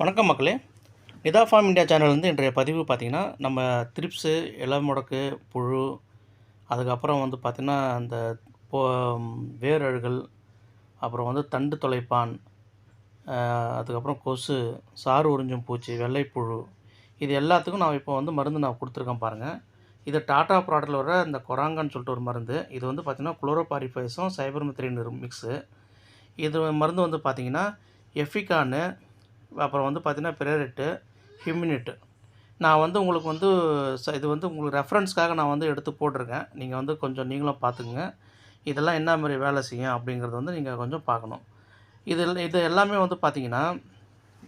வணக்கம் மக்களே. Nita form India சேனல்லேருந்து இன்றைய பதிவு பார்த்திங்கன்னா நம்ம த்ரிப்ஸு இலை முடக்கு புழு அதுக்கப்புறம் வந்து பார்த்திங்கன்னா அந்த போ வேரழுகள் அப்புறம் வந்து தண்டு தொலைப்பான் அதுக்கப்புறம் கொசு சாறு உறிஞ்சும் பூச்சி வெள்ளைப்புழு இது எல்லாத்துக்கும் நான் இப்போ வந்து மருந்து நான் கொடுத்துருக்கேன் பாருங்கள் இது டாடா ப்ராடக்டில் வர இந்த கொராங்கன்னு சொல்லிட்டு ஒரு மருந்து. இது வந்து பார்த்திங்கன்னா குளோரோபாரிஃபைஸும் சைபர்மெத்ரின் மிக்ஸு இது மருந்து வந்து பார்த்திங்கன்னா எஃபிகானு அப்புறம் வந்து பார்த்திங்கன்னா பிரேரிட்டு ஹியூமினிட்டு நான் வந்து உங்களுக்கு வந்து ச இது வந்து உங்களுக்கு ரெஃபரன்ஸ்க்காக நான் வந்து எடுத்து போட்டிருக்கேன். நீங்கள் வந்து கொஞ்சம் நீங்களும் பார்த்துக்குங்க. இதெல்லாம் என்ன மாதிரி வேலை செய்யும் அப்படிங்கிறது வந்து நீங்கள் கொஞ்சம் பார்க்கணும். இது இது எல்லாமே வந்து பார்த்தீங்கன்னா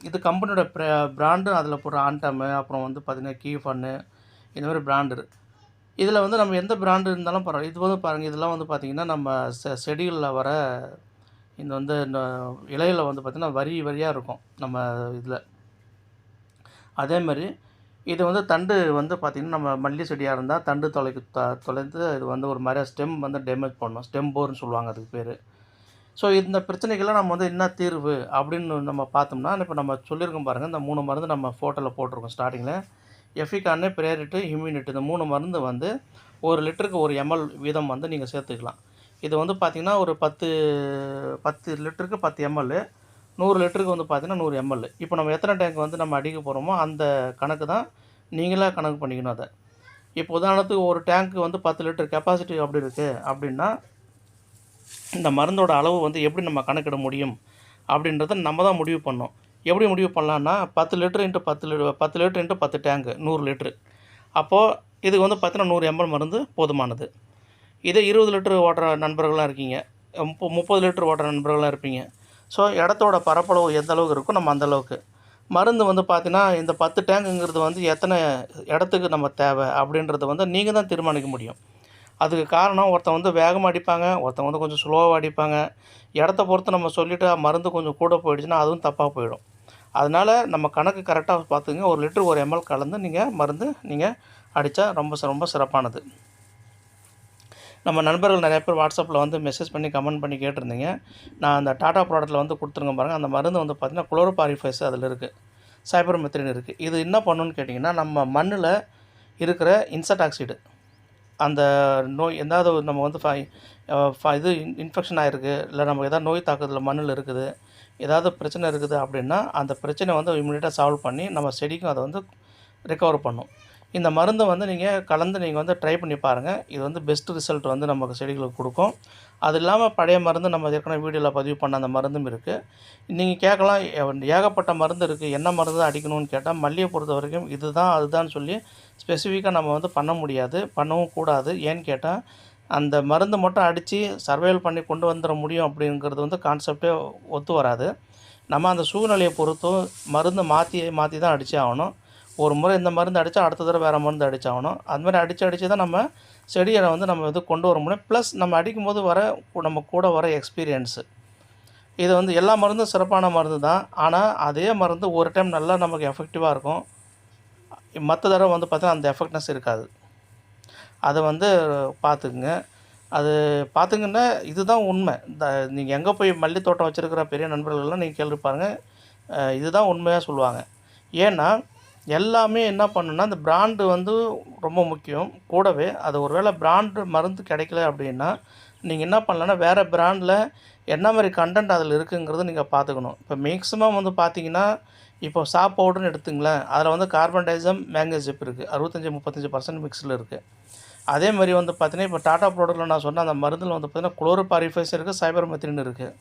இது கம்பெனியோட ப்ரா பிராண்டு அதில் போடுற ஆண்டமு அப்புறம் வந்து பார்த்திங்கன்னா கீ ஃபன்னு இந்த மாதிரி பிராண்டு இதில் வந்து நம்ம எந்த பிராண்டு இருந்தாலும் பரவாயில்ல இது வந்து பாருங்கள் இதெல்லாம் வந்து பார்த்திங்கன்னா நம்ம செ செடிகளில் வர இந்த வந்து இந்த இலையில் வந்து பார்த்திங்கன்னா வரி வரியாக இருக்கும் நம்ம இதில். அதே மாதிரி இது வந்து தண்டு வந்து பார்த்திங்கன்னா நம்ம மல்லி செடியாக இருந்தால் தண்டு தொலைக்கு த தொலைந்து இது வந்து ஒரு மாதிரி ஸ்டெம் வந்து டேமேஜ் பண்ணும். ஸ்டெம் போர்னு சொல்லுவாங்க அதுக்கு பேர். ஸோ இந்த பிரச்சனைக்கெல்லாம் நம்ம வந்து என்ன தீர்வு அப்படின்னு நம்ம பார்த்தோம்னா இப்போ நம்ம சொல்லியிருக்கோம் பாருங்கள் இந்த மூணு மருந்து நம்ம ஃபோட்டோவில் போட்டிருக்கோம் ஸ்டார்டிங்கில் எஃபிகான்னு பிரேரிட்டு இம்யூனிட்டி இந்த மூணு மருந்து வந்து ஒரு லிட்டருக்கு ஒரு எம்எல் வீதம் வந்து நீங்கள் சேர்த்துக்கலாம். இது வந்து பார்த்திங்கன்னா ஒரு பத்து பத்து லிட்டருக்கு பத்து எம்எல் நூறு லிட்டருக்கு வந்து பார்த்திங்கன்னா நூறு எம்எல் இப்போ நம்ம எத்தனை டேங்க் வந்து நம்ம அடிக்க போகிறோமோ அந்த கணக்கு தான் நீங்களாக கணக்கு பண்ணிக்கணும் அதை. இப்போ உதாரணத்துக்கு ஒரு டேங்க்கு வந்து பத்து லிட்டர் கெப்பாசிட்டி அப்படி இருக்குது அப்படின்னா இந்த மருந்தோட அளவு வந்து எப்படி நம்ம கணக்கிட முடியும் அப்படின்றத நம்ம தான் முடிவு பண்ணோம் எப்படி முடிவு பண்ணலான்னா பத்து லிட்டர் இன்ட்டு பத்து லிட்டர் பத்து லிட்டர் இன்ட்டு பத்து டேங்கு நூறு லிட்ரு அப்போது இதுக்கு வந்து பார்த்தீங்கன்னா நூறு எம்எல் மருந்து போதுமானது. இதே இருபது லிட்டர் ஓட்டுற நண்பர்களாக இருக்கீங்க. முப்ப முப்பது லிட்டர் ஓட்டுற நண்பர்களாக இருப்பீங்க. ஸோ இடத்தோட பரப்பளவு எந்த அளவுக்கு இருக்கோ நம்ம அந்தளவுக்கு மருந்து வந்து பார்த்தீங்கன்னா இந்த பத்து டேங்குங்கிறது வந்து எத்தனை இடத்துக்கு நம்ம தேவை அப்படின்றத வந்து நீங்கள் தான் தீர்மானிக்க முடியும். அதுக்கு காரணம் ஒருத்தன் வந்து வேகமாக அடிப்பாங்க ஒருத்தன் வந்து கொஞ்சம் ஸ்லோவாக அடிப்பாங்க. இடத்த பொறுத்து நம்ம சொல்லிவிட்டு மருந்து கொஞ்சம் கூட போயிடுச்சுன்னா அதுவும் தப்பாக போயிடும். அதனால் நம்ம கணக்கு கரெக்டாக பார்த்துங்க ஒரு லிட்டர் ஒரு எம்எல் கலந்து நீங்கள் மருந்து நீங்கள் அடித்தா ரொம்ப ரொம்ப சிறப்பானது. நம்ம நண்பர்கள் நிறைய பேர் வாட்ஸ்அப்பில் வந்து மெசேஜ் பண்ணி கமெண்ட் பண்ணி கேட்டிருந்தீங்க. நான் அந்த டாடா ப்ராடக்ட்டில் வந்து கொடுத்துருங்க பாருங்கள் அந்த மருந்து வந்து பார்த்திங்கன்னா குளோரோபாரிஃபைஸ் அதில் இருக்குது சைபர் மெத்ரின் இருக்குது இது என்ன பண்ணுன்னு கேட்டிங்கன்னா நம்ம மண்ணில் இருக்கிற இன்செக்டாக்சைடு அந்த நோய் எதாவது நம்ம வந்து ஃபை ஃப- இது இன்ஃபெக்ஷன் ஆகிருக்கு இல்லை நம்ம எதாவது நோய் தாக்குதல் மண்ணில் இருக்குது ஏதாவது பிரச்சனை இருக்குது அப்படின்னா அந்த பிரச்சனை வந்து இம்மிடியட்டாக சால்வ் பண்ணி நம்ம செடிக்கும் அதை வந்து ரெக்கவர் பண்ணும். இந்த மருந்தை வந்து நீங்கள் கலந்து நீங்கள் வந்து ட்ரை பண்ணி பாருங்கள் இது வந்து பெஸ்ட் ரிசல்ட் வந்து நமக்கு செடிகளுக்கு கொடுக்கும். அது இல்லாமல் பழைய மருந்து நம்ம ஏற்கனவே வீடியோவில் பதிவு பண்ண அந்த மருந்தும் இருக்குது நீங்கள் கேட்கலாம் ஏகப்பட்ட மருந்து இருக்குது என்ன மருந்து தான் அடிக்கணும்னு கேட்டால் மல்லியை பொறுத்த வரைக்கும் இதுதான் அதுதான் சொல்லி ஸ்பெசிஃபிக்காக நம்ம வந்து பண்ண முடியாது. பண்ணவும் கூடாது. ஏன்னு கேட்டால் அந்த மருந்து மட்டும் அடித்து சர்வைவல் பண்ணி கொண்டு வந்துட முடியும் அப்படிங்கிறது வந்து கான்செப்டே ஒத்து வராது. நம்ம அந்த சூழ்நிலையை பொறுத்தும் மருந்து மாற்றி மாற்றி தான் அடித்தே ஆகணும். ஒரு முறை இந்த மருந்து அடித்தா அடுத்த தடவை வேறு மருந்து அடித்தாகணும் அது மாதிரி அடித்து அடித்து தான் நம்ம செடியை வந்து நம்ம இது கொண்டு வர முடியும். ப்ளஸ் நம்ம அடிக்கும்போது வர நம்ம கூட வர எக்ஸ்பீரியன்ஸு இது வந்து எல்லா மருந்தும் சிறப்பான மருந்து தான். ஆனால் அதே மருந்து ஒரு டைம் நல்லா நமக்கு எஃபெக்டிவாக இருக்கும். மற்ற தடவை வந்து பார்த்தீங்கன்னா அந்த எஃபெக்ட்னஸ் இருக்காது. அதை வந்து பார்த்துக்குங்க அது பார்த்துங்கன்னா இதுதான் உண்மை. இந்த நீங்கள் எங்கே போய் மல்லி தோட்டம் வச்சுருக்கிற பெரிய நண்பர்கள்லாம் நீங்கள் கேள்விப்பாருங்க இதுதான் உண்மையாக சொல்லுவாங்க. ஏன்னா எல்லாமே என்ன பண்ணுன்னா இந்த பிராண்டு வந்து ரொம்ப முக்கியம். கூடவே அது ஒருவேளை பிராண்டு மருந்து கிடைக்கல அப்படின்னா நீங்கள் என்ன பண்ணலான்னா வேறு பிராண்டில் என்ன மாதிரி கண்டென்ட் அதில் இருக்குங்கிறத நீங்கள் பார்த்துக்கணும். இப்போ மேக்ஸிமம் வந்து பார்த்தீங்கன்னா இப்போ சாப் பவுடர்னு எடுத்துங்களேன். அதில் வந்து கார்பன் டைசம் மேங்கோசிப் இருக்குது அறுபத்தஞ்சி முப்பத்தஞ்சு பர்சன்ட் மிக்ஸில் இருக்குது அதே மாதிரி வந்து பார்த்தீங்கன்னா இப்போ டாடா ப்ராடக்ட்டில் நான் சொன்ன அந்த மருந்தில் வந்து பார்த்தீங்கன்னா குளோரோபாரிஃபைஸ் இருக்குது சைபர் மெத்தின் இருக்குது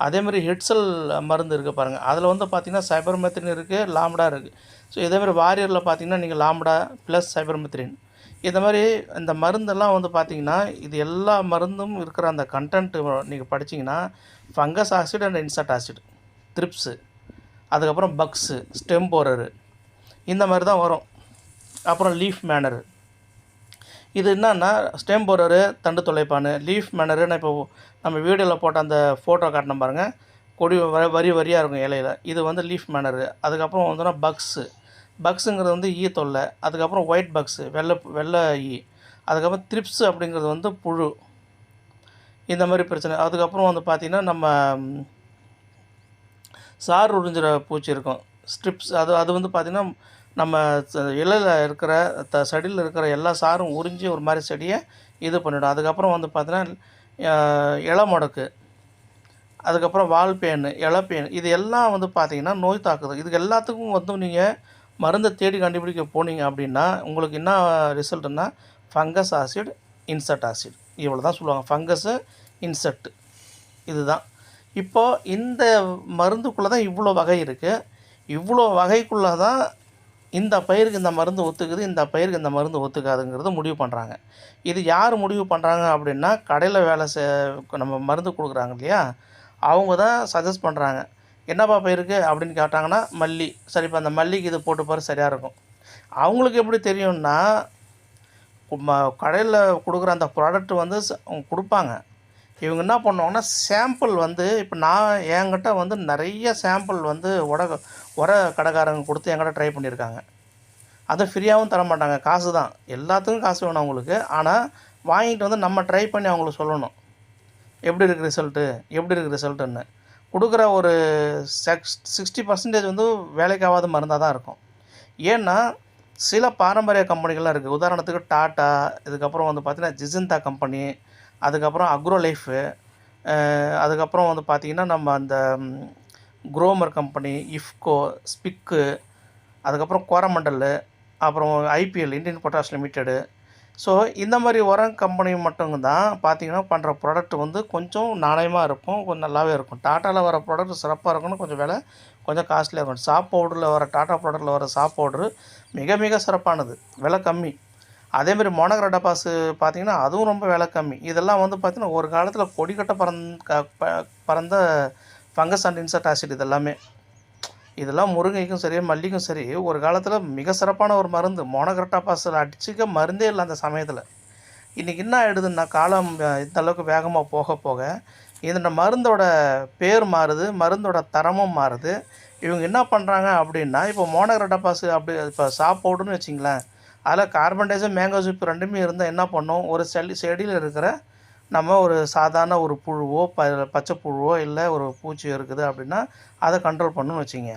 அதே மாதிரி ஹெட்சல் மருந்து இருக்குது பாருங்கள் அதில் வந்து பார்த்திங்கன்னா சைபர் மெத்ரின் இருக்குது லாம்டா இருக்குது ஸோ இதே மாதிரி வாரியரில் பார்த்தீங்கன்னா நீங்கள் லாம்டா ப்ளஸ் சைபர் மெத்ரின் இந்த மாதிரி இந்த மருந்தெல்லாம் வந்து பார்த்தீங்கன்னா இது எல்லா மருந்தும் இருக்கிற அந்த கண்டென்ட்டு நீங்கள் படிச்சீங்கன்னா fungus acid and insect acid thrips அதுக்கப்புறம் பக்ஸு ஸ்டெம் போரரு இந்த மாதிரி தான் வரும். அப்புறம் லீஃப் மேனரு இது என்னன்னா ஸ்டெம் போரரு தண்டு தொலைப்பானு லீஃப் மேனரு நான் இப்போ நம்ம வீடியோவில் போட்ட அந்த ஃபோட்டோ காட்டின பாருங்கள் கொடி வ- வரி வரியாக இருக்கும் இலையில. இது வந்து லீஃப் மேனரு அதுக்கப்புறம் வந்துன்னா பக்ஸு பக்ஸுங்கிறது வந்து ஈ தொல்லை. அதுக்கப்புறம் ஒயிட் பக்ஸு வெள்ளை வெள்ளை ஈ. அதுக்கப்புறம் த்ரிப்ஸ் அப்படிங்கிறது வந்து புழு. இந்த மாதிரி பிரச்சனை. அதுக்கப்புறம் வந்து பார்த்திங்கன்னா நம்ம சார் உறிஞ்சிற பூச்சி இருக்கும். ஸ்ட்ரிப்ஸ் அது அது வந்து பார்த்திங்கன்னா நம்ம இலையில் இலையில இருக்கிற த செடியில் இருக்கிற எல்லா சாரும் உறிஞ்சி ஒரு மாதிரி செடியை இது பண்ணிவிடும் அதுக்கப்புறம் வந்து பார்த்தீங்கன்னா இலை முடக்கு. அதுக்கப்புறம் வால் பேனு இது எல்லாம் வந்து பார்த்திங்கன்னா நோய் தாக்குது. இதுக்கு எல்லாத்துக்கும் வந்து நீங்கள் மருந்தை தேடி கண்டுபிடிக்க போனீங்க அப்படின்னா உங்களுக்கு என்ன ரிசல்ட்டுன்னா ஃபங்கஸ் ஆசிட் இன்செக்ட் ஆசிட். இவ்வளோ தான் சொல்லுவாங்க. ஃபங்கஸு இன்செக்ட் இதுதான். இப்போது இந்த மருந்துக்குள்ளே தான் இவ்வளோ வகை இருக்குது இவ்வளோ வகைக்குள்ளே தான் இந்த பயிருக்கு இந்த மருந்து ஒத்துக்குது இந்த பயிருக்கு இந்த மருந்து ஒத்துக்காதுங்கிறது முடிவு பண்ணுறாங்க இது யார் முடிவு பண்ணுறாங்க அப்படின்னா கடையில் வேலை செ நம்ம மருந்து கொடுக்குறாங்க இல்லையா? அவங்க தான் சஜஸ்ட் பண்ணுறாங்க என்னப்பா பயிருக்கு அப்படின்னு கேட்டாங்கன்னா மல்லி. சரிப்பா அந்த மல்லிக்கு இது போட்டு பாரு சரியாக இருக்கும். அவங்களுக்கு எப்படி தெரியும்னா கடையில் கொடுக்குற அந்த ப்ராடக்ட் வந்து கொடுப்பாங்க. இவங்க என்ன பண்ணுவாங்கன்னா சாம்பிள் வந்து இப்போ நான் என்கிட்ட வந்து நிறைய சாம்பிள் வந்து உட உர கடைக்காரங்க கொடுத்து என்கிட்ட ட்ரை பண்ணியிருக்காங்க. அதை ஃப்ரீயாகவும் தர மாட்டாங்க. காசு தான். எல்லாத்துக்கும் காசு வேணும் அவங்களுக்கு. ஆனால் வாங்கிட்டு வந்து நம்ம ட்ரை பண்ணி அவங்களுக்கு சொல்லணும். எப்படி இருக்குது ரிசல்ட்டு எப்படி இருக்குது ரிசல்ட்டுன்னு கொடுக்குற ஒரு செக்ஸ் சிக்ஸ்டி பர்சன்டேஜ் வந்து வேலைக்காகாத மருந்தாக தான் இருக்கும். ஏன்னா சில பாரம்பரிய கம்பெனிகள்லாம் இருக்குது உதாரணத்துக்கு டாட்டா இதுக்கப்புறம் வந்து பார்த்திங்கன்னா ஜிசிந்தா கம்பெனி அதுக்கப்புறம் அக்ரோ லைஃபு அதுக்கப்புறம் வந்து பார்த்திங்கன்னா நம்ம அந்த குரோமர் கம்பெனி இஃப்கோ ஸ்பிக்கு அதுக்கப்புறம் கோரமண்டல் அப்புறம் IPL Indian potash limited so இந்த மாதிரி உரம் கம்பெனி மட்டும் தான் பார்த்தீங்கன்னா பண்ணுற ப்ராடக்ட் வந்து கொஞ்சம் நாணயமாக இருக்கும் கொஞ்சம் நல்லாவே இருக்கும். டாட்டாவில் வர ப்ராடக்ட் சிறப்பாக இருக்கும்னு கொஞ்சம் விலை கொஞ்சம் காஸ்ட்லியாக இருக்கும். சாப் பவுடரில் வர டாட்டா ப்ராடக்ட்டில் வர சாப் பவுடரு மிக மிக சிறப்பானது. விலை கம்மி. அதேமாதிரி மோனகர பாசு பார்த்தீங்கன்னா அதுவும் ரொம்ப விலை கம்மி. இதெல்லாம் வந்து பார்த்திங்கன்னா ஒரு காலத்தில் கொடிக்கட்ட பறந்த க- ப- பறந்த ஃபங்கஸ் அண்ட் இன்சர்ட் ஆசிட் இதெல்லாமே. இதெல்லாம் முருங்கைக்கும் சரி மல்லிக்கும் சரி ஒரு காலத்தில் மிக சிறப்பான ஒரு மருந்து மோனகரட்டா பாசில் அடிச்சுக்க மருந்தே இல்லை அந்த சமயத்தில். இன்றைக்கி என்ன ஆகிடுதுன்னா காலம் இந்த அளவுக்கு வேகமாக போக போக இந்த மருந்தோட பேர் மாறுது மருந்தோட தரமும் மாறுது. இவங்க என்ன பண்ணுறாங்க அப்படின்னா இப்போ மோனகரட்டா பாசு அப்படி இப்போ சாப்போடுன்னு வச்சிங்களேன் அதில் கார்பன் டை மேங்கோ சூப் ரெண்டுமே இருந்தால் என்ன பண்ணும்? ஒரு செடி செடியில் இருக்கிற நம்ம ஒரு சாதாரண ஒரு புழுவோ ப பச்சை புழுவோ இல்லை ஒரு பூச்சி இருக்குது அப்படின்னா அதை கண்ட்ரோல் பண்ணணும்னு வச்சிங்க.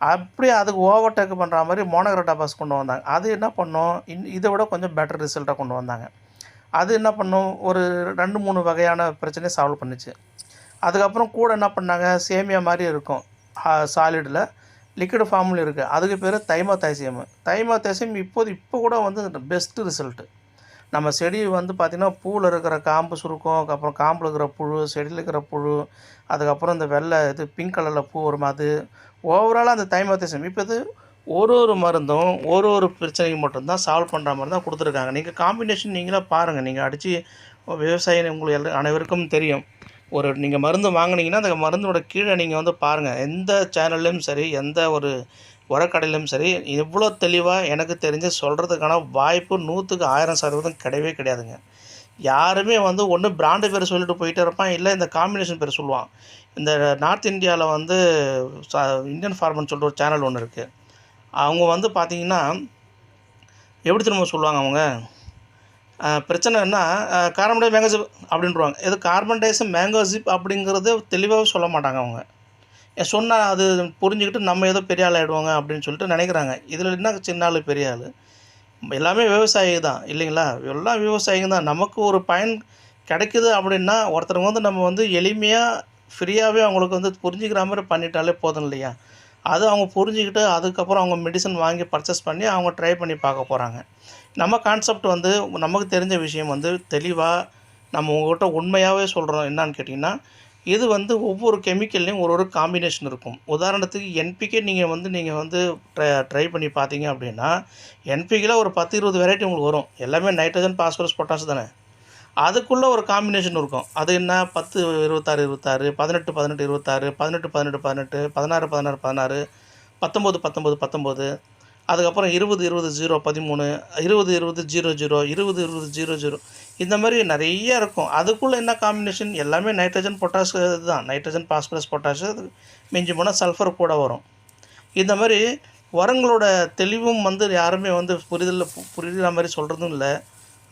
அப்படியே அதுக்கு ஓவர்டேக் பண்ணுற மாதிரி மோனோக்ரட்டா பாஸ் கொண்டு வந்தாங்க. அது என்ன பண்ணோம்? இன் இதை விட கொஞ்சம் பெட்டர் ரிசல்ட்டாக கொண்டு வந்தாங்க. அது என்ன பண்ணும்? ஒரு ரெண்டு மூணு வகையான பிரச்சனையை சால்வ் பண்ணுச்சு. அதுக்கப்புறம் கூட என்ன பண்ணாங்க? சேமியா மாதிரி இருக்கும். சாலிடில் லிக்விட் ஃபார்மில் இருக்குது அதுக்கு பேர் தைமா தைசியம் தைமா தைசியம் இப்போது இப்போ கூட வந்து பெஸ்ட்டு ரிசல்ட்டு நம்ம செடி வந்து பார்த்திங்கன்னா பூவில் இருக்கிற காம்பு சுருக்கம் அப்புறம் காம்பில் இருக்கிற புழு செடியில் இருக்கிற புழு அதுக்கப்புறம் இந்த வெள்ளை இது பிங்க் கலரில் பூ வரும். அது ஓவராலாக அந்த தைமத்தேசம் இப்போ இது ஒரு ஒரு மருந்தும் ஒரு ஒரு பிரச்சனைக்கு மட்டும்தான் சால்வ் பண்ணுற மாதிரி தான் கொடுத்துருக்காங்க. நீங்கள் காம்பினேஷன் நீங்களே பாருங்கள் நீங்கள் அடித்து விவசாயம் உங்களுக்கு எல்லா அனைவருக்கும் தெரியும். ஒரு நீங்கள் மருந்து வாங்கினீங்கன்னா அந்த மருந்தோட கீழே நீங்கள் வந்து பாருங்கள் எந்த சேனல்லையும் சரி எந்த ஒரு உரக்கடையிலும் சரி இவ்வளோ தெளிவாக எனக்கு தெரிஞ்சு சொல்கிறதுக்கான வாய்ப்பு நூற்றுக்கு ஆயிரம் சதவீதம் கிடையவே கிடையாதுங்க. யாருமே வந்து ஒன்று பிராண்டு பேர் சொல்லிட்டு போயிட்டே இருப்பான் இல்லை இந்த காம்பினேஷன் பேர் சொல்லுவான். இந்த நார்த் இந்தியாவில் வந்து இந்தியன் ஃபார்மன் சொல்லிட்டு ஒரு சேனல் ஒன்று இருக்குது அவங்க வந்து பார்த்தீங்கன்னா எப்படி திரும்ப சொல்லுவாங்க அவங்க? பிரச்சனை என்ன? கார்பன் டை மேங்கோசிப் அப்படின்றவாங்க. இது கார்பன் டைசம் மேங்கோசிப் அப்படிங்கிறது தெளிவாகவே சொல்ல மாட்டாங்க அவங்க. சொன்னால் அது புரிஞ்சுக்கிட்டு நம்ம ஏதோ பெரிய ஆள் ஆகிடுவாங்க அப்படின்னு சொல்லிட்டு நினைக்கிறாங்க. இதில் என்ன சின்ன ஆள் பெரிய ஆள்? எல்லாமே விவசாயி தான் இல்லைங்களா? எல்லாம் விவசாயிங்க தான். நமக்கு ஒரு பயன் கிடைக்குது அப்படின்னா ஒருத்தருங்க வந்து நம்ம வந்து எளிமையாக ஃப்ரீயாகவே அவங்களுக்கு வந்து புரிஞ்சுக்கிற மாதிரி பண்ணிட்டாலே போதும் இல்லையா? அது அவங்க புரிஞ்சுக்கிட்டு அதுக்கப்புறம் அவங்க மெடிசன் வாங்கி பர்ச்சேஸ் பண்ணி அவங்க ட்ரை பண்ணி பார்க்க போகிறாங்க நம்ம கான்செப்ட் வந்து நமக்கு தெரிஞ்ச விஷயம் வந்து தெளிவாக நம்ம உங்கள்கிட்ட உண்மையாகவே சொல்கிறோம் என்னான்னு கேட்டிங்கன்னா இது வந்து ஒவ்வொரு கெமிக்கல்லையும் ஒரு ஒரு காம்பினேஷன் இருக்கும். உதாரணத்துக்கு என்பிகே நீங்கள் வந்து நீங்கள் வந்து ட்ரை ட்ரை பண்ணி பார்த்தீங்க அப்படின்னா என்பிக்கில் ஒரு பத்து இருபது வெரைட்டி உங்களுக்கு வரும். எல்லாமே நைட்ரஜன் பாஸ்பரஸ் பொட்டாஸ் தானே. அதுக்குள்ளே ஒரு காம்பினேஷன் இருக்கும். அது என்ன? பத்து இருபத்தாறு இருபத்தாறு பதினெட்டு பதினெட்டு இருபத்தாறு பதினெட்டு பதினெட்டு பதினெட்டு பதினாறு பதினாறு பதினாறு பத்தொம்போது பத்தொம்போது பத்தொம்போது அதுக்கப்புறம் இருபது இருபது ஜீரோ பதிமூணு இருபது இருபது ஜீரோ ஜீரோ இருபது இருபது ஜீரோ ஜீரோ. இந்த மாதிரி நிறைய இருக்கும். அதுக்குள்ளே என்ன காம்பினேஷன் எல்லாமே நைட்ரஜன் பொட்டாஷ் தான் நைட்ரஜன் பாஸ்பரஸ் பொட்டாஷ் மிஞ்சி போனால் சல்ஃபர் கூட வரும். இந்த மாதிரி உரங்களோட தெளிவும் வந்து யாருமே வந்து புரிதல் புரிகிற மாதிரி சொல்கிறதும் இல்லை.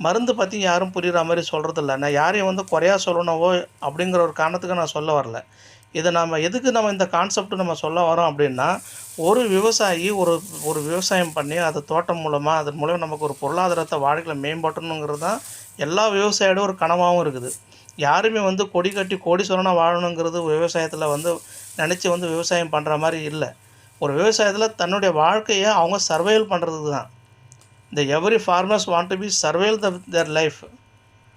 மருந்து பற்றி யாரும் புரிகிற மாதிரி சொல்கிறது நான் யாரையும் வந்து குறையா சொல்லணுவோ அப்படிங்கிற ஒரு காரணத்துக்கு நான் சொல்ல வரல. இதை நம்ம எதுக்கு நம்ம இந்த கான்செப்ட் நம்ம சொல்ல வரோம் அப்படின்னா ஒரு விவசாயி ஒரு ஒரு விவசாயம் பண்ணி அது தோட்டம் மூலமாக அதன் மூலம் நமக்கு ஒரு பொருளாதாரத்தை வாழ்க்கையில் மேம்பட்டணுங்கிறது தான் எல்லா விவசாயியோட ஒரு கனவாகவும் இருக்குது. யாருமே வந்து கொடி கட்டி கோடீஸ்வரனாக வாழணுங்கிறது விவசாயத்தில் வந்து நினச்சி வந்து விவசாயம் பண்ணுற மாதிரி இல்லை. ஒரு விவசாயத்தில் தன்னுடைய வாழ்க்கையை அவங்க சர்வைவல் பண்ணுறதுக்கு தான். இந்த every farmers want to be survival the their life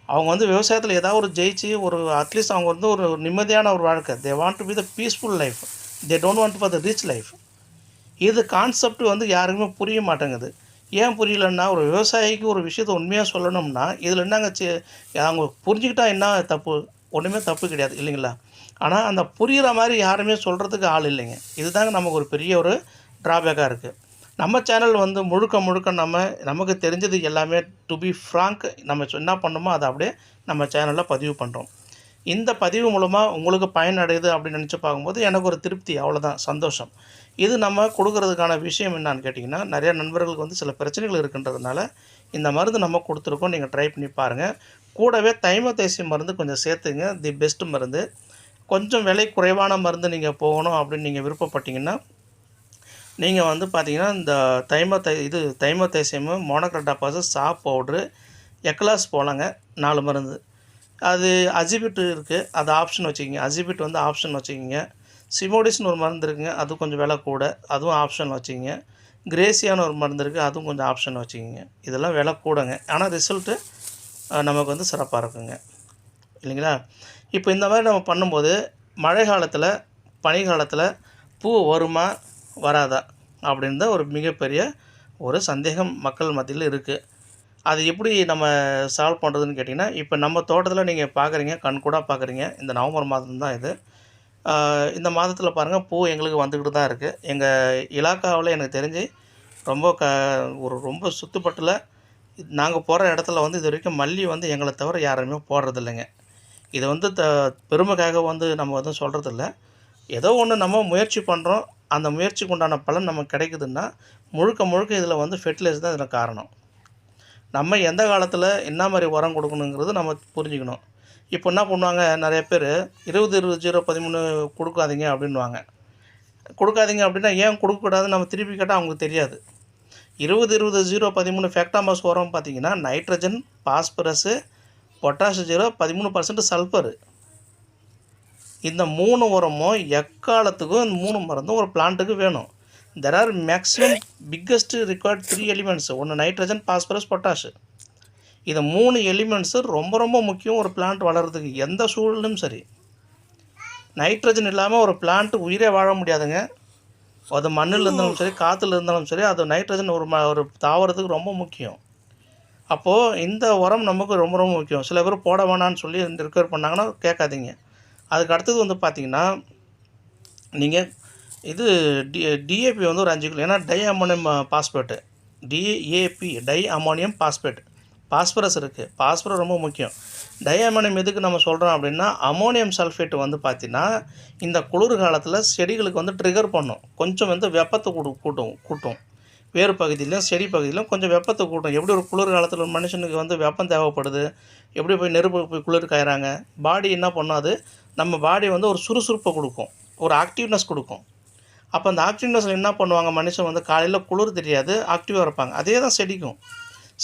அவங்க வந்து விவசாயத்தில் ஏதாவது ஒரு ஜெயிச்சு ஒரு அட்லீஸ்ட் அவங்க வந்து ஒரு நிம்மதியான ஒரு வாழ்க்கை. They want to be the peaceful life they don't want for the rich life இது கான்செப்ட் வந்து யாருக்குமே புரிய மாட்டேங்குது. ஏன் புரியலன்னா ஒரு விவசாயிக்கு ஒரு விஷயத்தை உண்மையாக சொல்லணும்னா இதில் என்னங்க அவங்க புரிஞ்சுக்கிட்டா என்ன தப்பு? ஒன்றுமே தப்பு கிடையாது இல்லைங்களா? ஆனால் அந்த புரிகிற மாதிரி யாருமே சொல்கிறதுக்கு ஆள் இல்லைங்க. இதுதாங்க நமக்கு ஒரு பெரிய ஒரு ட்ராபேக்காக இருக்குது நம்ம சேனல் வந்து முழுக்க முழுக்க நம்ம நமக்கு தெரிஞ்சது எல்லாமே டு பி ஃப்ராங்க் நம்ம என்ன பண்ணணுமோ அதை அப்படியே நம்ம சேனலில் பதிவு பண்ணுறோம் இந்த பதிவு மூலமாக உங்களுக்கு பயனடையுது அப்படின்னு நினச்சி பார்க்கும்போது எனக்கு ஒரு திருப்தி அவ்வளோதான் சந்தோஷம். இது நம்ம கொடுக்கறதுக்கான விஷயம் என்னான்னு கேட்டிங்கன்னா நிறைய நண்பர்களுக்கு வந்து சில பிரச்சனைகள் இருக்குன்றதுனால இந்த மருந்து நம்ம கொடுத்துருக்கோம் நீங்கள் ட்ரை பண்ணி பாருங்கள் கூடவே தைமதேசி மருந்து கொஞ்சம் சேர்த்துங்க தி பெஸ்ட் மருந்து. கொஞ்சம் விலை குறைவான மருந்து நீங்கள் போகணும் அப்படின்னு நீங்கள் விருப்பப்பட்டீங்கன்னா நீங்கள் வந்து பார்த்தீங்கன்னா இந்த தைமத்தை இது தைமதேசியமு மோனோக்ரட்டாபாசு சாப் பவுட்ரு எக்லாஸ் போலாங்க நாலு மருந்து. அது அஜிபிட் இருக்குது அது ஆப்ஷன் வச்சுக்கிங்க. அஜிபிட் வந்து ஆப்ஷன் வச்சுக்கிங்க. சிமோடிஸ்னு ஒரு மருந்து இருக்குங்க அது கொஞ்சம் விலை கூட அதுவும் ஆப்ஷன் வச்சுக்கிங்க. கிரேசியான்னு ஒரு மருந்து இருக்குது அதுவும் கொஞ்சம் ஆப்ஷன் வச்சுக்கிங்க. இதெல்லாம் விலை கூடங்க. ஆனால் ரிசல்ட்டு நமக்கு வந்து சிறப்பாக இருக்குங்க. இல்லைங்களா? இப்போ இந்த மாதிரி நம்ம பண்ணும்போது மழை காலத்தில் பனி காலத்தில் பூ வருமா வராதா அப்படின்னு தான் ஒரு மிகப்பெரிய ஒரு சந்தேகம் மக்கள் மத்தியில் இருக்குது அது எப்படி நம்ம சால்வ் பண்ணுறதுன்னு கேட்டிங்கன்னா இப்போ நம்ம தோட்டத்தில் நீங்கள் பார்க்குறீங்க கண்கூடாக பார்க்குறீங்க இந்த நவம்பர் மாதம் தான் இது. இந்த மாதத்தில் பாருங்கள் பூ எங்களுக்கு வந்துக்கிட்டு தான் இருக்குது எங்கள் இலாக்காவில் எனக்கு தெரிஞ்சு ரொம்ப க ஒரு ரொம்ப சுத்துப்பட்டில் நாங்கள் போகிற இடத்துல வந்து இது வரைக்கும் மல்லி வந்து எங்களை தவிர யாருமே போடுறதில்லைங்க. இது வந்து த பெருமைக்காக வந்து நம்ம வந்து சொல்கிறதில்ல ஏதோ ஒன்று நம்ம முயற்சி பண்ணுறோம் அந்த முயற்சிக்கு உண்டான பலன் நமக்கு கிடைக்குதுன்னா முழுக்க முழுக்க இதில் வந்து ஃபெர்டிலைசர் தான் இதில் காரணம். நம்ம எந்த காலத்தில் என்ன மாதிரி உரம் கொடுக்கணுங்கிறது நம்ம புரிஞ்சுக்கணும். இப்போ என்ன பண்ணுவாங்க நிறைய பேர் இருபது இருபது ஜீரோ பதிமூணு கொடுக்காதீங்க அப்படின்வாங்க கொடுக்காதீங்க அப்படின்னா ஏன் கொடுக்கக்கூடாதுன்னு நம்ம திருப்பி கேட்டால் அவங்களுக்கு தெரியாது. இருபது இருபது ஜீரோ பதிமூணு ஃபேக்டாமாஸ் உரம் பார்த்தீங்கன்னா நைட்ரஜன் பாஸ்பரஸு பொட்டாஷ் ஜீரோ பதிமூணு பர்சன்ட் சல்ஃபரு இந்த மூணு உரமும் எக்காலத்துக்கும் இந்த மூணு மருந்தும் ஒரு பிளான்ட்டுக்கு வேணும். There are maximum biggest required three elements ஒன்று நைட்ரஜன் பாஸ்பரஸ் பொட்டாஷு இந்த மூணு எலிமெண்ட்ஸு ரொம்ப ரொம்ப முக்கியம் ஒரு பிளான்ட் வளர்கிறதுக்கு எந்த சூழலும் சரி. நைட்ரஜன் இல்லாமல் ஒரு பிளான்ட் உயிரே வாழ முடியாதுங்க. அது மண்ணில் இருந்தாலும் சரி காற்றுல இருந்தாலும் சரி அது நைட்ரஜன் ஒரு ம ஒரு தாவரத்துக்கு ரொம்ப முக்கியம். அப்போது இந்த உரம் நமக்கு ரொம்ப ரொம்ப முக்கியம். சில பேர் போட வேணான்னு சொல்லி ரிக்வயர் பண்ணாங்கன்னா கேட்காதீங்க. அதுக்கு அடுத்தது வந்து பார்த்திங்கன்னா நீங்கள் இது டி டிஏபி வந்து ஒரு அஞ்சு கிலோ ஏன்னா di ammonium phosphate DAP di ammonium phosphate phosphorus இருக்குது பாஸ்பரஸ் ரொம்ப முக்கியம். டை அமோனியம் எதுக்கு நம்ம சொல்கிறோம் அப்படின்னா அமோனியம் சல்ஃபேட் வந்து பார்த்திங்கன்னா இந்த குளிர் காலத்தில் செடிகளுக்கு வந்து ட்ரிகர் பண்ணும். கொஞ்சம் வந்து வெப்பத்தை கூட்டு கூட்டும். கூட்டும் வேறு பகுதியிலும் செடி பகுதியிலும் கொஞ்சம் வெப்பத்தை கூட்டும். எப்படி ஒரு குளிர் காலத்தில் ஒரு மனுஷனுக்கு வந்து வெப்பம் தேவைப்படுது? எப்படி போய் நெருப்பு போய் குளிர் காயறாங்க? பாடி என்ன பண்ணும் அது? நம்ம பாடி வந்து ஒரு சுறுசுறுப்பை கொடுக்கும். ஒரு ஆக்டிவ்னஸ் கொடுக்கும். அப்போ அந்த ஆக்டிவ்னஸில் என்ன பண்ணுவாங்க? மனுஷன் வந்து காலையில் குளிர் தெரியாது ஆக்டிவாக இருப்பாங்க. அதே தான் செடிக்கும்.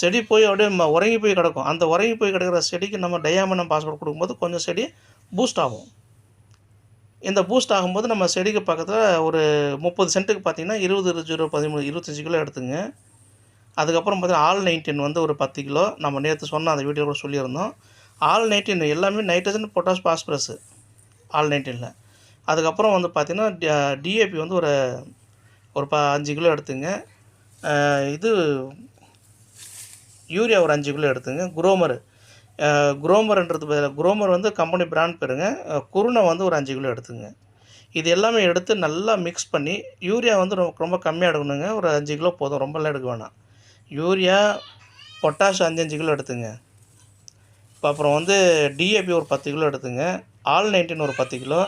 செடி போய் அப்படியே நம்ம உறங்கி போய் கிடக்கும். அந்த உறங்கி போய் கிடக்கிற செடிக்கு நம்ம டயாமனம் பாஸ்போர்ட் கொடுக்கும்போது கொஞ்சம் செடி பூஸ்ட் ஆகும். இந்த பூஸ்ட் ஆகும்போது நம்ம செடிக்கு பக்கத்தில் ஒரு முப்பது சென்ட்டுக்கு பார்த்தீங்கன்னா இருபது ஜீரோ பதிமூணு இருபத்தஞ்சி கிலோ எடுத்துங்க. அதுக்கப்புறம் பார்த்தீங்கன்னா ஆல் நைன்டீன் வந்து ஒரு பத்து கிலோ. நம்ம நேற்று சொன்ன அந்த வீடியோ கூட சொல்லியிருந்தோம். ஆல் நைன்டீன் எல்லாமே நைட்ரஜன் பொட்டாஸ் பாஸ்பரஸ் ஆல் நைன்டீனில் அதுக்கப்புறம் வந்து பார்த்திங்கன்னா டிஏபி வந்து ஒரு ஒரு ப அஞ்சு கிலோ எடுத்துங்க. இது யூரியா ஒரு அஞ்சு கிலோ எடுத்துங்க. குரோமர். குரோமர்ன்றது பதிலா- குரோமர் வந்து கம்பெனி பிராண்ட் பேருங்க. குருணை வந்து ஒரு அஞ்சு கிலோ எடுத்துங்க. இது எல்லாமே எடுத்து நல்லா மிக்ஸ் பண்ணி யூரியா வந்து ரொம்ப ரொம்ப கம்மியாக எடுக்கணுங்க. ஒரு அஞ்சு கிலோ போதும். ரொம்பலாம் எடுக்க வேணாம். யூரியா பொட்டாஷ் அஞ்சு அஞ்சு கிலோ எடுத்துங்க. இப்போ அப்புறம் வந்து டிஏபி ஒரு பத்து கிலோ எடுத்துங்க. ஆல் நைன்டீன் ஒரு பத்து கிலோ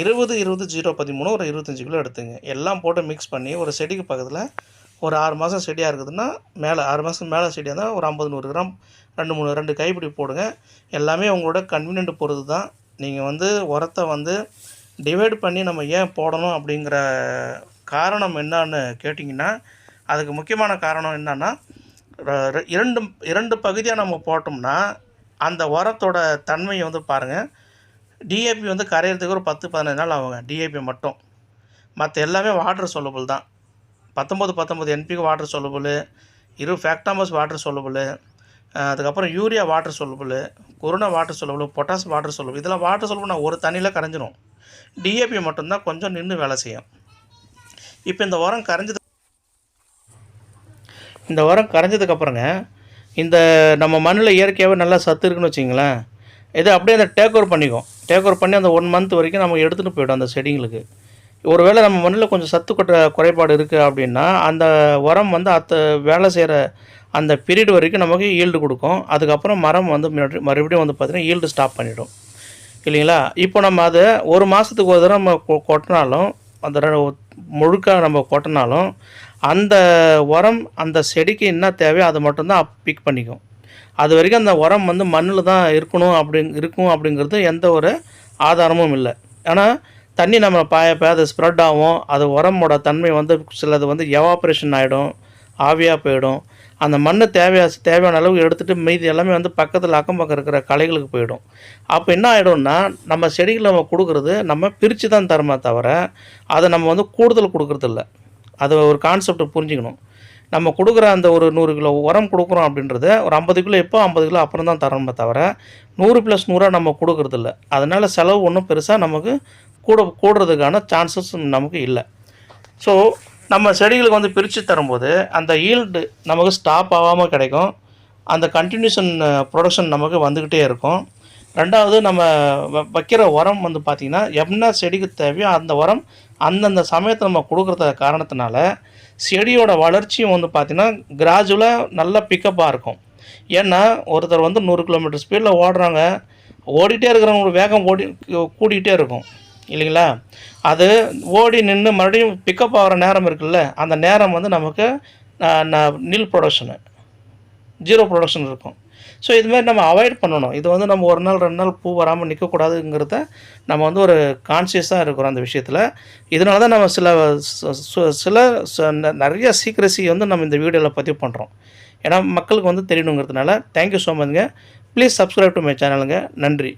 இருபது இருபது ஜீரோ பதிமூணு ஒரு இருபத்தஞ்சி கிலோ எடுத்துங்க. எல்லாம் போட்டு மிக்ஸ் பண்ணி ஒரு செடிக்கு பக்கத்தில் ஒரு ஆறு மாதம் செடியாக இருக்குதுன்னா மேலே ஆறு மாதம் மேலே செடியாக இருந்தால் ஒரு ஐம்பது நூறு கிராம் ரெண்டு மூணு ரெண்டு கைப்பிடி போடுங்க. எல்லாமே உங்களோட கன்வீனியன்ட் பொறுத்து தான் நீங்கள் வந்து உரத்தை வந்து டிவைட் பண்ணி நம்ம ஏன் போடணும் அப்படிங்கிற காரணம் என்னன்னு கேட்டிங்கன்னா அதுக்கு முக்கியமான காரணம் என்னன்னா இரண்டு இரண்டு பகுதியாக நம்ம போட்டோம்னா அந்த உரத்தோட தன்மையை வந்து பாருங்கள் டிஏபி வந்து கரையிறதுக்கு ஒரு பத்து பதினஞ்சு நாள் ஆகுங்க. டிஏபி மட்டும். மற்ற எல்லாமே வாட்டர் சொல்லபுள் தான். பத்தொம்பது பத்தொம்பது என்பிக்கு வாட்டர் சொல்லபுள் இரு ஃபேக்டாமஸ் வாட்டர் சொல்லபுள் அதுக்கப்புறம் urea water soluble corona water soluble potash water soluble இதெல்லாம் வாட்டர் சொல்லபிள் நான் ஒரு தண்ணியில் கரைஞ்சிரும். டிஏபி மட்டும்தான் கொஞ்சம் நின்று வேலை செய்யும். இப்போ இந்த உரம் கரைஞ்சது இந்த உரம் கரைஞ்சதுக்கப்புறங்க இந்த நம்ம மண்ணில் இயற்கையாகவே நல்லா சத்து இருக்குன்னு வச்சிங்களேன் இதை அப்படியே அந்த டேக் ஓவர் பண்ணிக்கும். டேக் ஓவர் பண்ணி அந்த ஒன் மந்த் வரைக்கும் நம்ம எடுத்துகிட்டு போய்டும் அந்த செடிங்களுக்கு. ஒருவேளை நம்ம மண்ணில் கொஞ்சம் சத்து கொட்ட குறைபாடு இருக்குது அப்படின்னா அந்த உரம் வந்து அத்த வேலை செய்கிற அந்த பீரியட் வரைக்கும் நமக்கு ஈல்டு கொடுக்கும். அதுக்கப்புறம் மரம் வந்து மறுபடியும் வந்து பார்த்திங்கன்னா ஈல்டு ஸ்டாப் பண்ணிடும். இல்லைங்களா? இப்போ நம்ம அதை ஒரு மாதத்துக்கு ஒரு தடவை நம்ம கொ- கொட்டினாலும் அந்த முழுக்க நம்ம கொட்டினாலும் அந்த உரம் அந்த செடிக்கு என்ன தேவையோ அதை மட்டும்தான் பிக் பண்ணிக்கும். அது வரைக்கும் அந்த உரம் வந்து மண்ணில் தான் இருக்கணும் அப்படி இருக்கும் அப்படிங்கிறது எந்த ஒரு ஆதாரமும் இல்லை. ஆனால் தண்ணி நம்ம பாய பாய அது ஸ்ப்ரெட் ஆகும். அது உரமோட தன்மை வந்து சிலது வந்து எவாப்ரேஷன் ஆகிடும் ஆவியாக போயிடும். அந்த மண் தேவையா தேவையான அளவுக்கு எடுத்துகிட்டு மீதி எல்லாமே வந்து பக்கத்தில் அக்கம் பக்கம் இருக்கிற களைகளுக்கு போயிடும். அப்போ என்ன ஆகிடும்னா நம்ம செடிகளை நம்ம கொடுக்குறது நம்ம பிரித்து தான் தரமே தவிர அதை நம்ம வந்து கூடுதல் கொடுக்குறதில்ல. அது ஒரு கான்செப்டை புரிஞ்சுக்கணும். நம்ம கொடுக்குற அந்த ஒரு நூறு கிலோ உரம் கொடுக்குறோம் அப்படின்றத ஒரு ஐம்பது கிலோ எப்போ ஐம்பது கிலோ அப்புறம் தான் தரணுமே தவிர நூறு ப்ளஸ் நூறாக நம்ம கொடுக்கறது அதனால் செலவு ஒன்றும் பெருசாக நமக்கு கூட கூடுறதுக்கான சான்சஸ் நமக்கு இல்லை. ஸோ நம்ம செடிகளுக்கு வந்து பிரித்து தரும்போது அந்த ஈல்டு நமக்கு ஸ்டாப் ஆகாமல் கிடைக்கும். அந்த கண்டினியூஷன் ப்ரொடக்ஷன் நமக்கு வந்துக்கிட்டே இருக்கும். ரெண்டாவது நம்ம வ- வைக்கிற உரம் வந்து பார்த்திங்கன்னா என்ன செடிக்கு தேவையோ அந்த உரம் அந்தந்த சமயத்தை நம்ம கொடுக்குறத காரணத்தினால செடியோட வளர்ச்சியும் வந்து பார்த்திங்கன்னா கிராஜுவலாக நல்லா பிக்கப்பாக இருக்கும். ஏன்னா ஒருத்தர் வந்து நூறு கிலோமீட்டர் ஸ்பீடில் ஓடுறாங்க ஓடிட்டே இருக்கிறவங்க வேகம் ஓடி கூடிக்கிட்டே இருக்கும். இல்லைங்களா? அது ஓடி நின்று மறுபடியும் பிக்கப் ஆகிற நேரம் இருக்குல்ல அந்த நேரம் வந்து நமக்கு நில் ப்ரொடக்ஷனு ஜீரோ ப்ரொடக்ஷன் இருக்கும். ஸோ இதுமாதிரி நம்ம அவாய்ட் பண்ணணும். இது வந்து நம்ம ஒரு நாள் ரெண்டு நாள் பூ வராமல் நிற்கக்கூடாதுங்கிறத நம்ம வந்து ஒரு கான்சியஸாக இருக்கிறோம் அந்த விஷயத்தில். இதனால தான் நம்ம சில சு- சில ச- ந- நிறைய சீக்ரஸி வந்து நம்ம இந்த வீடியோவில் பதிவு பண்ணுறோம் ஏன்னா மக்களுக்கு வந்து தெரியணுங்கிறதுனால தேங்க்யூ ஸோ மச்ங்க ப்ளீஸ் சப்ஸ்கிரைப் டு மை சேனலுங்க நன்றி.